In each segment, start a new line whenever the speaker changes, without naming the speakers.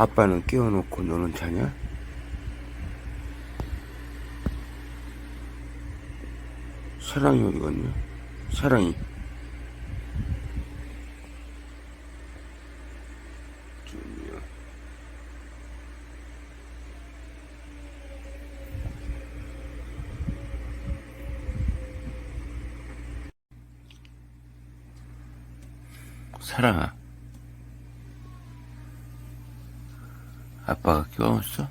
아빠는 깨워놓고 너는 자냐? 사랑이 어디 갔냐? 사랑이. 준이야. 사랑아. 아빠가 깨웠어?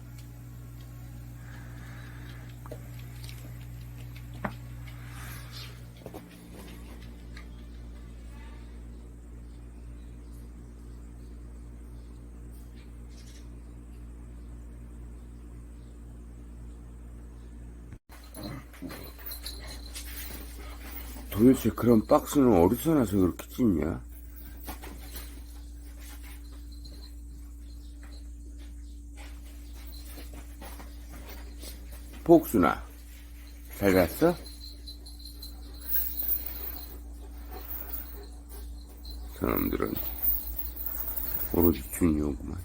도대체 그런 박스는 어디서 나서 그렇게 찢냐? 복순아, 잘 갔어? 사람들은 오로지 중요구만.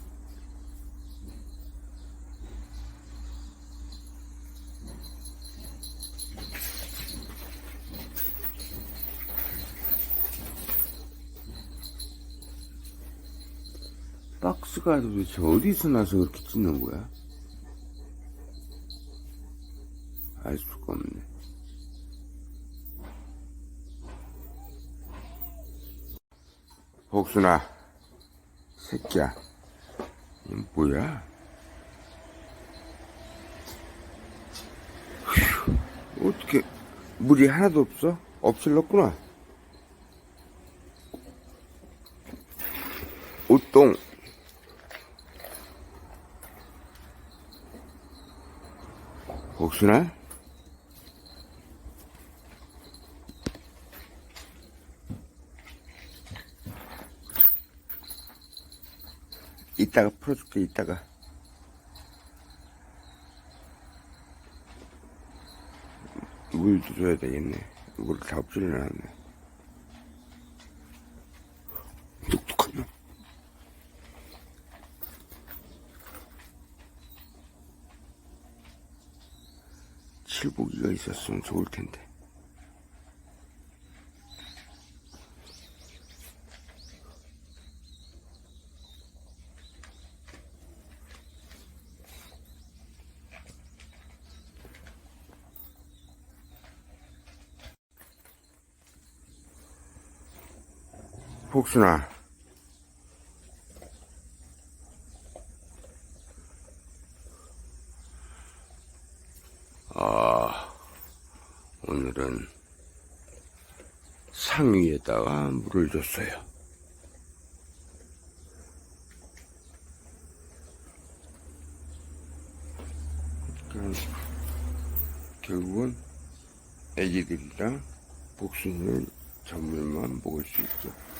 박스가 도대체 어디서 나서 그렇게 찢는 거야? 알 수가 없네. 복순아, 새끼야, 이 뭐야? 휴, 어떻게 물이 하나도 없어? 엎질렀구나. 옷동. 복순아? 이따가 풀어줄게, 이따가. 물도 줘야 되겠네. 물을 다 엎질러 놨네. 똑똑한 놈. 칠보기가 있었으면 좋을 텐데. 복순아. 아, 오늘은 상위에다가 물을 줬어요. 결국은 애기들이랑 복순이는 전물만 먹을 수 있죠.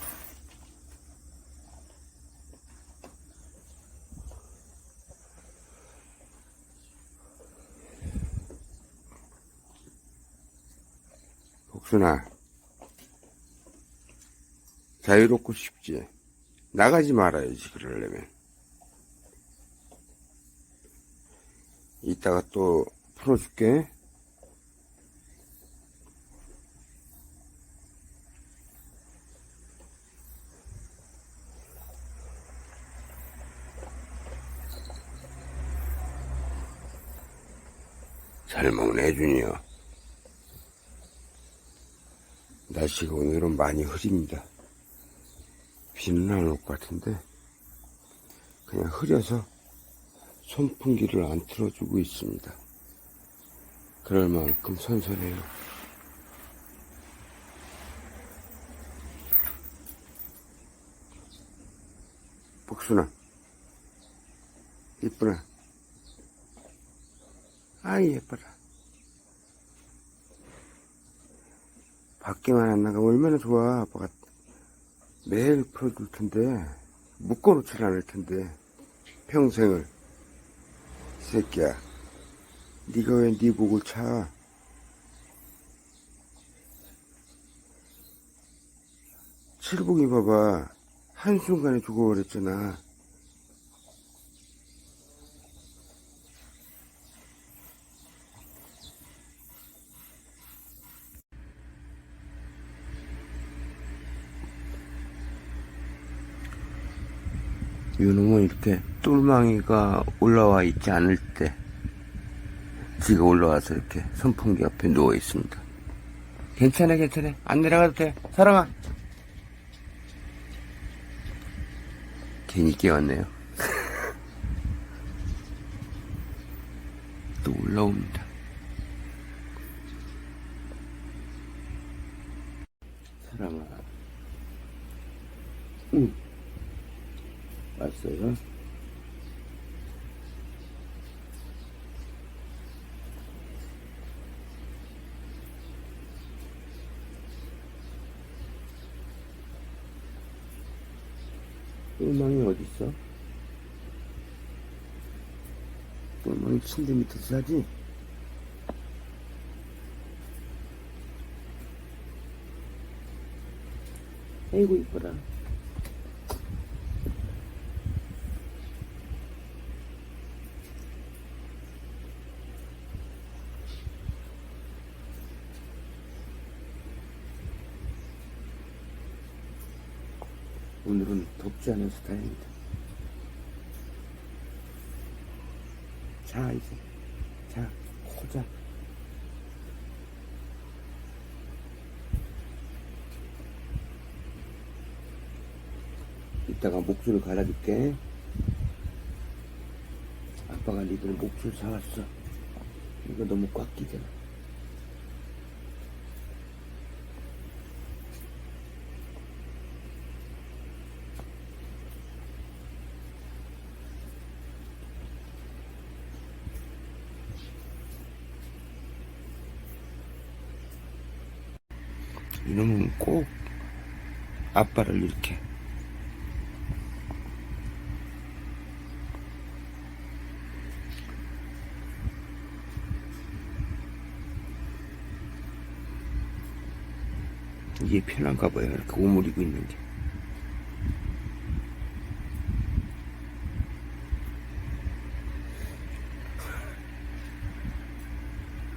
복순아, 자유롭고 싶지. 나가지 말아야지, 그러려면. 이따가 또 풀어줄게. 잘 먹네, 준이요. 날씨가 오늘은 많이 흐립니다. 비는 안 올 것 같은데, 그냥 흐려서 선풍기를 안 틀어주고 있습니다. 그럴 만큼 선선해요. 복순아, 이쁘나? 아이, 예뻐라. 밖에만 안 나가면 얼마나 좋아. 아빠가 매일 풀어줄 텐데, 묶어놓질 않을 텐데, 평생을. 이 새끼야. 네가 왜 네 목을 차? 칠복이 봐봐. 한순간에 죽어버렸잖아. 요놈은 이렇게 똘망이가 올라와 있지 않을 때 지가 올라와서 이렇게 선풍기 앞에 누워 있습니다. 괜찮아, 괜찮아. 안 내려가도 돼. 사랑아. 괜히 깨웠네요. 또 올라옵니다. 사랑아. 응. 왔어요? 똘망이 어딨어? 똘망이 침대 밑에서 자지? 아이고 이뻐라 오늘은 덥지 않아서 다행이다. 자 이제 자 코자. 이따가 목줄을 갈아줄게. 아빠가 니들 목줄 사왔어. 이거 너무 꽉 끼잖아 이놈은 꼭 아빠를 이렇게 이게 편한가 봐요. 이렇게 오물 입고 있는 게.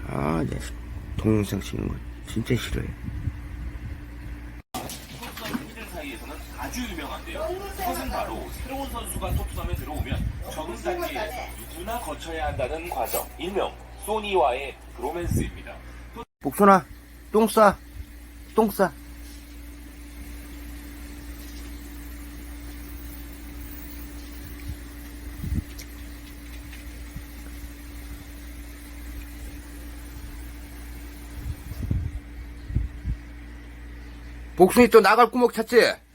아, 내 동영상 찍는 거 진짜 싫어요.
팬들 사이에서는 아주 유명한데요. 그것은 바로 새로운 선수가 토트넘에 들어오면 적응 단계에서 누구나 거쳐야 한다는 과정, 일명 소니와의 브로맨스입니다.
복순아, 똥 싸. 똥 싸. 복순이 또 나갈 구멍 찾지?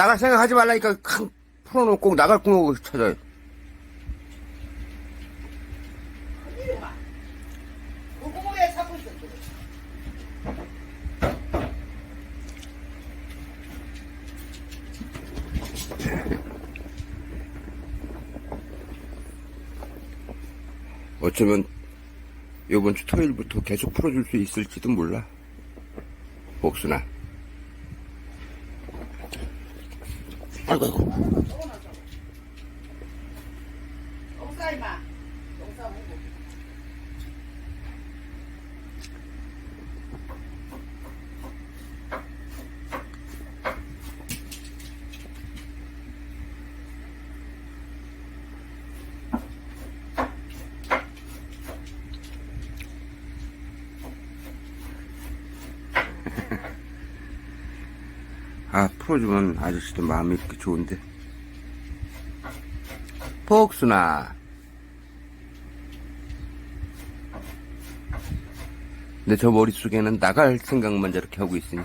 나갈 생각하지 말라니까 큰 풀어놓고 꼭 나갈 구멍을 찾아요. 어쩌면 이번 주 토요일부터 계속 풀어줄 수 있을지도 몰라. 복순아. 아이고, 아이고.
똥싸 이마. 똥싸 먹고.
아, 풀어주면 아저씨도 마음이 좋은데. 복순아. 근데 저 머릿속에는 나갈 생각만 저렇게 하고 있으니.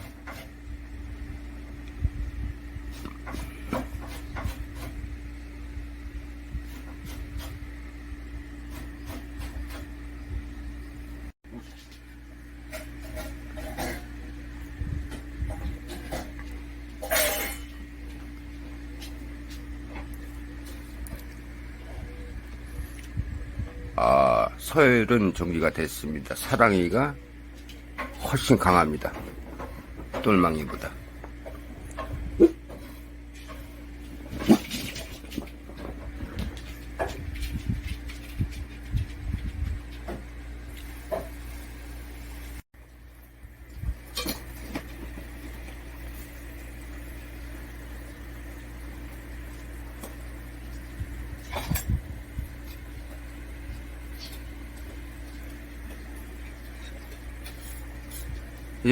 아, 서열은 정리가 됐습니다. 사랑이가 훨씬 강합니다. 똘망이보다.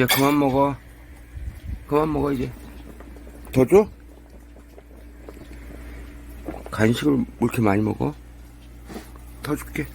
이제 그만 먹어. 그만 먹어, 이제. 더 줘? 간식을 뭐 이렇게 많이 먹어? 더 줄게.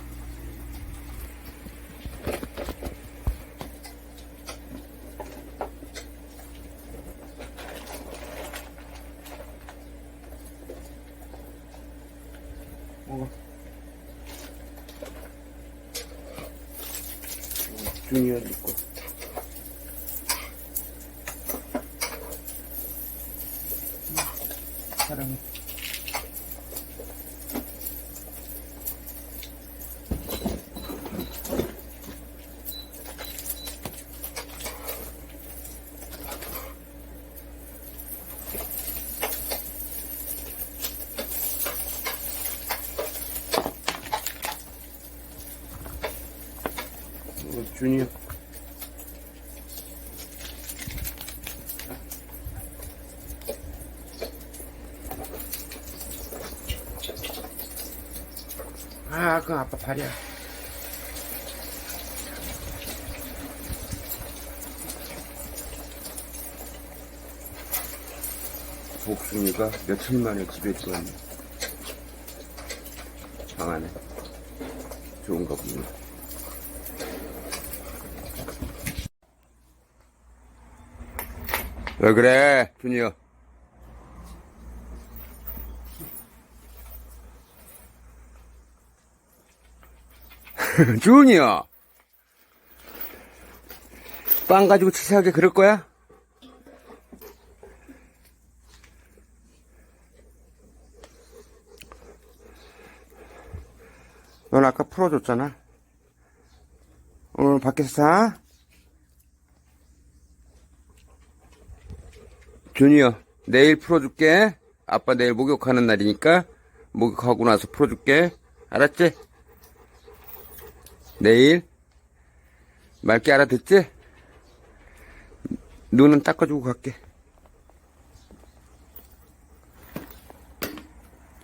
주니어. 아, 그 아빠 발이야. 복순이가 며칠 만에 집에 들어왔네. 방 안에. 좋은가 보네. 왜 그래, 준이요? 준이요. 빵 가지고 치사하게 그럴 거야? 넌 아까 풀어줬잖아. 오늘 밖에서 사? 준이요. 내일 풀어줄게. 아빠 내일 목욕하는 날이니까 목욕하고 나서 풀어줄게. 알았지? 내일 맑게 알아듣지? 눈은 닦아주고 갈게.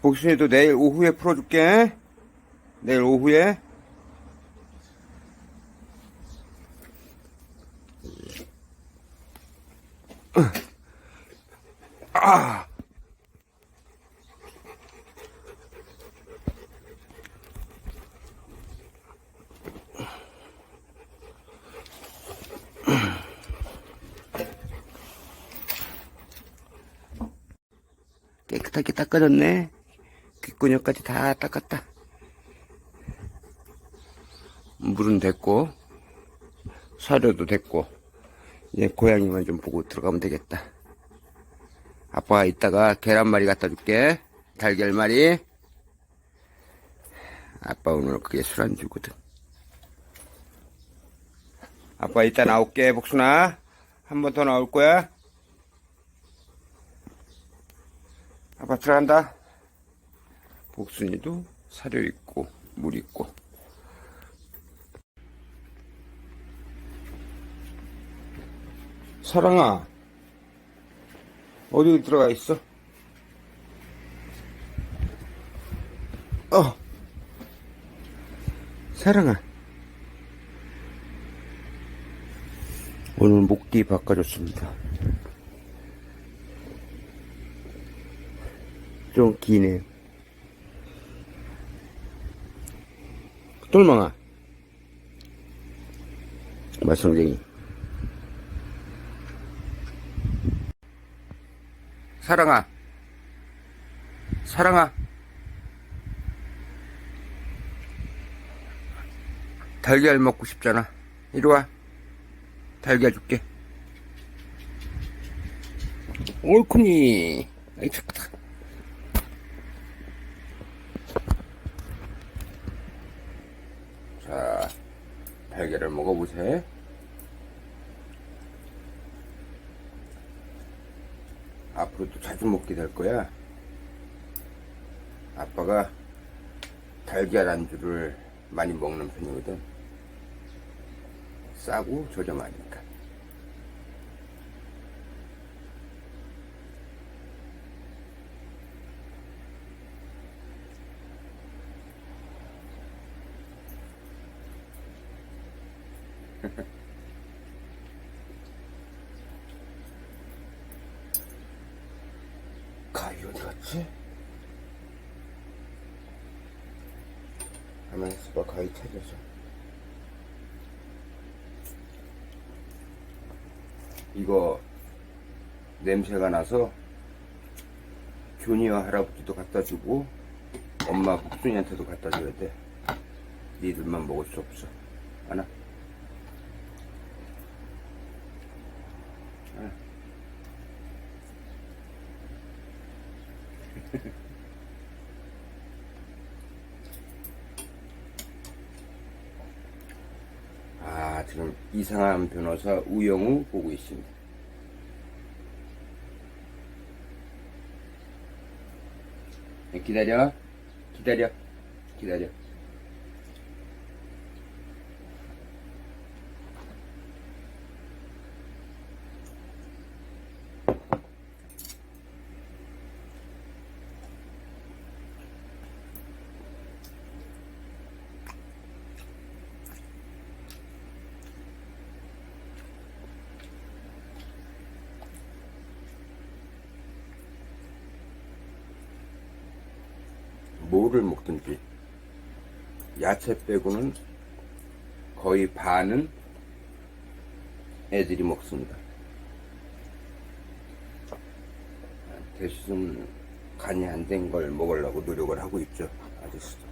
복순이도 내일 오후에 풀어줄게. 내일 오후에. 아! 깨끗하게 닦아졌네. 귓근육까지 다 닦았다. 물은 됐고, 사료도 됐고, 이제 고양이만 좀 보고 들어가면 되겠다. 아빠가 이따가 계란말이 갖다 줄게. 달걀말이. 아빠 오늘 그게 술안주거든. 아빠 이따 나올게, 복순아. 한 번 더 나올 거야. 아빠 들어간다. 복순이도 사료 있고, 물 있고. 사랑아. 어디 들어가 있어? 어. 사랑아. 오늘 목뒤 바꿔줬습니다. 좀 기네요. 똘망아. 말썽쟁이. 사랑아. 사랑아. 달걀 먹고 싶잖아. 이리 와. 달걀 줄게. 옳구니. 아이, 착하다. 자, 달걀을 먹어보세. 앞으로도 자주 먹게 될 거야. 아빠가 달걀 안주를 많이 먹는 편이거든. 싸고 저렴하니까. 찾지? 가만히 있어봐 거의 찾았어 이거 냄새가 나서 교니와 할아버지도 갖다 주고 엄마 복순이한테도 갖다 줘야 돼. 니들만 먹을 수 없어. 하나 아, 지금 이상한 변호사 우영우 보고 있습니다. 네, 기다려. 기다려. 기다려. 뭐를 먹든지 야채 빼고는 거의 반은 애들이 먹습니다. 대신 간이 안 된 걸 먹으려고 노력을 하고 있죠. 아저씨도.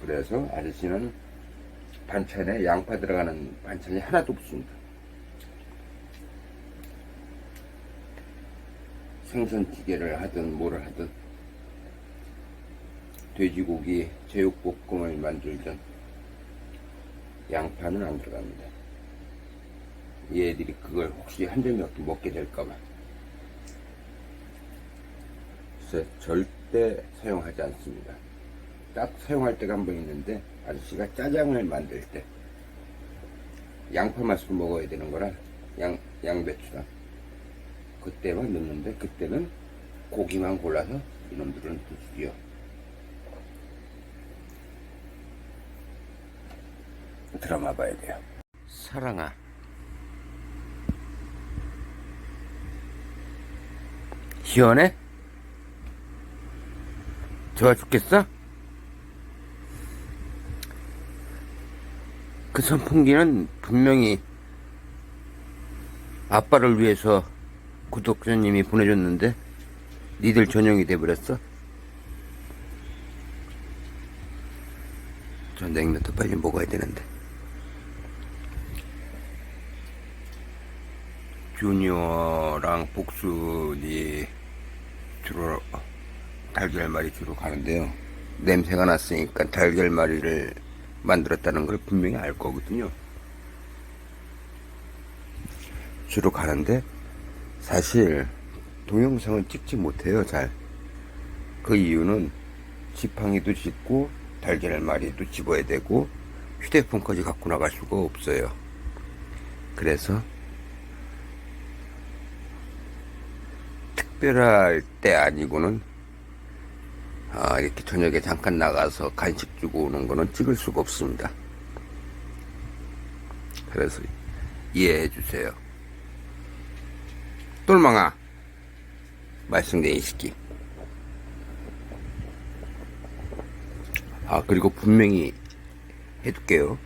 그래서 아저씨는 반찬에 양파 들어가는 반찬이 하나도 없습니다. 생선찌개를 하든 뭐를 하든 돼지고기 제육볶음을 만들든 양파는 안 들어갑니다. 얘들이 그걸 혹시 한 점이라도 먹게 될까봐 절대 사용하지 않습니다. 딱 사용할 때가 한 번 있는데 아저씨가 짜장을 만들 때 양파 맛으로 먹어야 되는 거라 양, 양배추랑 그때만 넣는데 그때는 고기만 골라서 이놈들은 드시지요. 드라마 봐야 돼요. 사랑아. 시원해? 좋아 죽겠어? 그 선풍기는 분명히 아빠를 위해서 구독자님이 보내줬는데 니들 전용이 돼버렸어? 저 냉면도 빨리 먹어야 되는데 주니어랑 복순이 주로 달걀말이 주로 가는데요 냄새가 났으니까 달걀말이를 만들었다는 걸 분명히 알 거거든요. 주로 가는데 사실 동영상은 찍지 못해요, 잘. 그 이유는 지팡이도 짚고 달걀말이도 집어야 되고 휴대폰까지 갖고 나갈 수가 없어요. 그래서 특별할 때 아니고는 아, 이렇게 저녁에 잠깐 나가서 간식 주고 오는 거는 찍을 수가 없습니다. 그래서 이해해 주세요. 똘망아, 말씀된 이 새끼. 아, 그리고 분명히 해둘게요.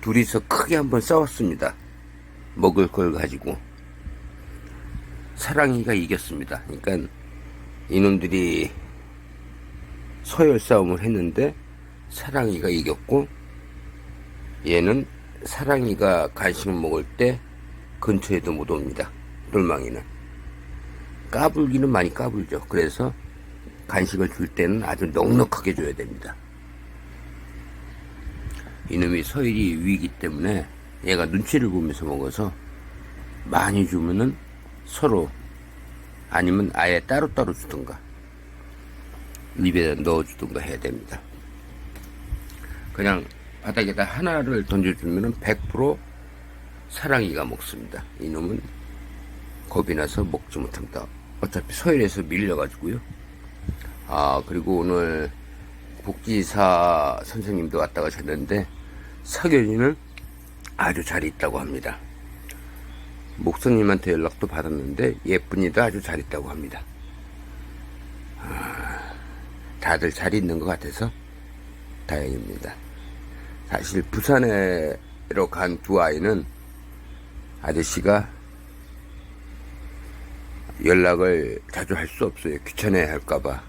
둘이서 크게 한번 싸웠습니다. 먹을 걸 가지고. 사랑이가 이겼습니다. 그러니까 이놈들이 서열 싸움을 했는데 사랑이가 이겼고 얘는 사랑이가 간식을 먹을 때 근처에도 못 옵니다. 똘망이는 까불기는 많이 까불죠. 그래서 간식을 줄 때는 아주 넉넉하게 줘야 됩니다. 이놈이 서열이 위기 때문에 얘가 눈치를 보면서 먹어서 많이 주면은 서로 아니면 아예 따로따로 주든가 입에다 넣어주든가 해야 됩니다. 그냥 바닥에다 하나를 던져주면 100% 사랑이가 먹습니다. 이놈은 겁이 나서 먹지 못합니다. 어차피 서열에서 밀려가지고요. 아, 그리고 오늘 복지사 선생님도 왔다 가셨는데 사견이는 아주 잘 있다고 합니다. 목사님한테 연락도 받았는데 예쁜이도 아주 잘 있다고 합니다. 아, 다들 잘 있는 것 같아서 다행입니다. 사실 부산에로 간 두 아이는 아저씨가 연락을 자주 할 수 없어요. 귀찮아야 할까봐.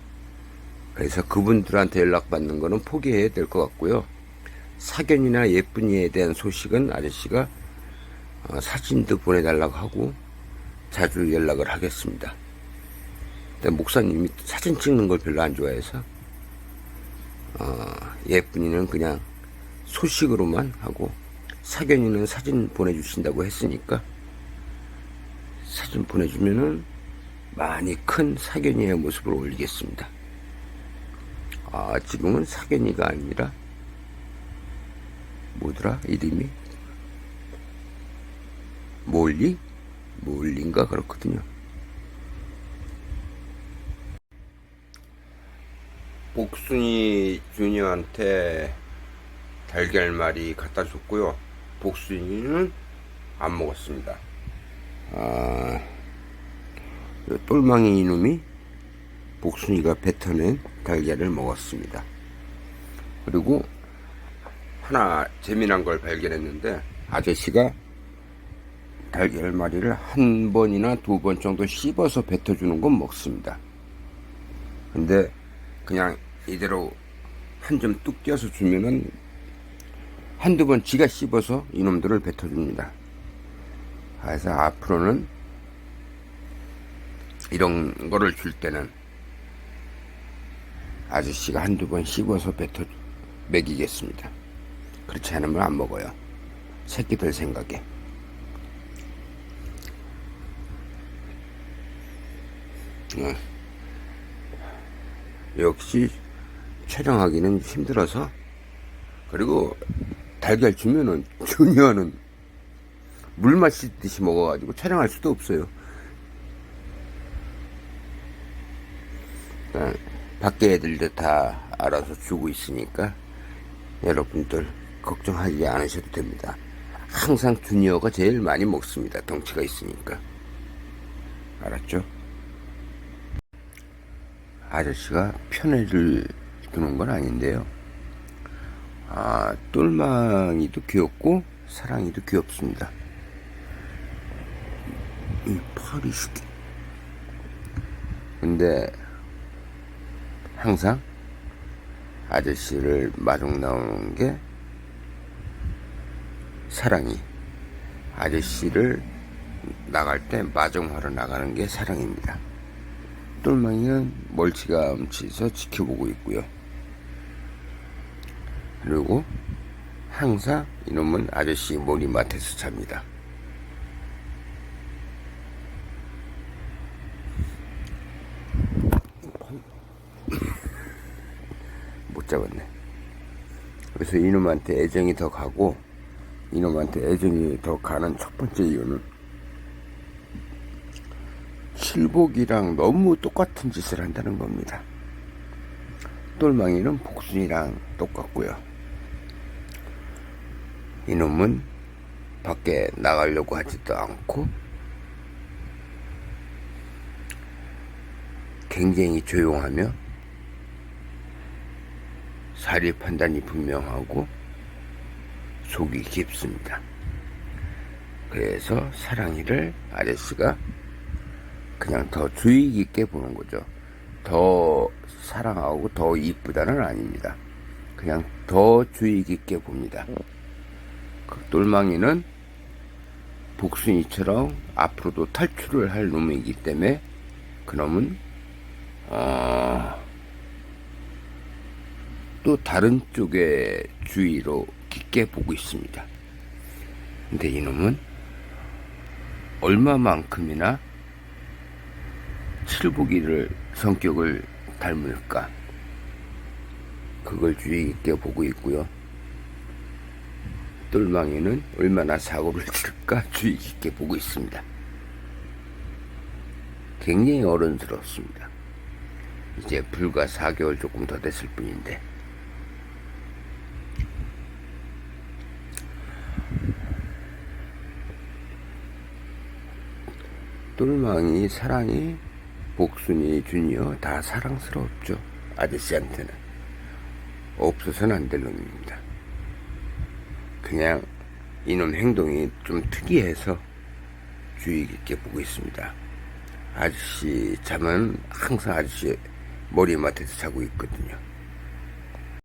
그래서 그분들한테 연락받는 거는 포기해야 될 것 같고요. 사견이나 예쁜이에 대한 소식은 아저씨가 어, 사진도 보내달라고 하고 자주 연락을 하겠습니다. 근데 목사님이 사진 찍는 걸 별로 안 좋아해서 어, 예쁜이는 그냥 소식으로만 하고 사견이는 사진 보내주신다고 했으니까 사진 보내주면은 많이 큰 사견이의 모습을 올리겠습니다. 아, 지금은 사견이가 아니라 뭐더라 이름이 몰리 몰리인가 그렇거든요. 복순이 주니어한테 달걀말이 갖다 줬고요. 복순이는 안 먹었습니다. 아, 요 똘망이 이놈이 복순이가 뱉어낸 달걀을 먹었습니다. 그리고 하나 재미난 걸 발견했는데 아저씨가 달걀말이를 한 번이나 두 번 정도 씹어서 뱉어주는 건 먹습니다. 근데 그냥 이대로 한 점 뚝 떼어서 주면은 한두 번 지가 씹어서 이놈들을 뱉어줍니다. 그래서 앞으로는 이런 거를 줄 때는 아저씨가 한두 번 씹어서 뱉어 먹이겠습니다. 그렇지 않으면 안 먹어요. 새끼들 생각에. 어. 역시 촬영하기는 힘들어서 그리고 달걀 주면은 주니어는 물 마시듯이 먹어가지고 촬영할 수도 없어요. 어, 밖에 애들도 다 알아서 주고 있으니까 여러분들 걱정하지 않으셔도 됩니다. 항상 주니어가 제일 많이 먹습니다. 덩치가 있으니까. 알았죠? 아저씨가 편애를 두는 건 아닌데요. 아, 똘망이도 귀엽고 사랑이도 귀엽습니다. 이 파리 새끼. 근데 항상 아저씨를 마중 나오는 게 사랑이. 아저씨를 나갈 때 마중하러 나가는 게 사랑입니다. 똘망이는 멀치가 엄치서 지켜보고 있고요. 그리고 항상 이놈은 아저씨 머리맡에서 잡니다. 못 잡았네. 그래서 이놈한테 애정이 더 가고 이놈한테 애정이 더 가는 첫 번째 이유는 칠복이랑 너무 똑같은 짓을 한다는 겁니다. 똘망이는 복순이랑 똑같고요. 이놈은 밖에 나가려고 하지도 않고 굉장히 조용하며 사리 판단이 분명하고 속이 깊습니다. 그래서 사랑이를 아저씨가 그냥 더 주의 깊게 보는 거죠. 더 사랑하고 더 이쁘다는 아닙니다. 그냥 더 주의 깊게 봅니다. 그 똘망이는 복순이처럼 앞으로도 탈출을 할 놈이기 때문에 그놈은 어, 또 다른 쪽의 주의로 깊게 보고 있습니다. 근데 이놈은 얼마만큼이나 칠복이를 성격을 닮을까 그걸 주의 깊게 보고 있고요. 똘망이는 얼마나 사고를 칠까 주의 깊게 보고 있습니다. 굉장히 어른스럽습니다. 이제 불과 4개월 조금 더 됐을 뿐인데 똘망이, 사랑이, 복순이, 주니어 다 사랑스럽죠. 아저씨한테는. 없어서는 안 될 놈입니다. 그냥 이놈 행동이 좀 특이해서 주의 깊게 보고 있습니다. 아저씨 잠은 항상 아저씨 머리맡에서 자고 있거든요.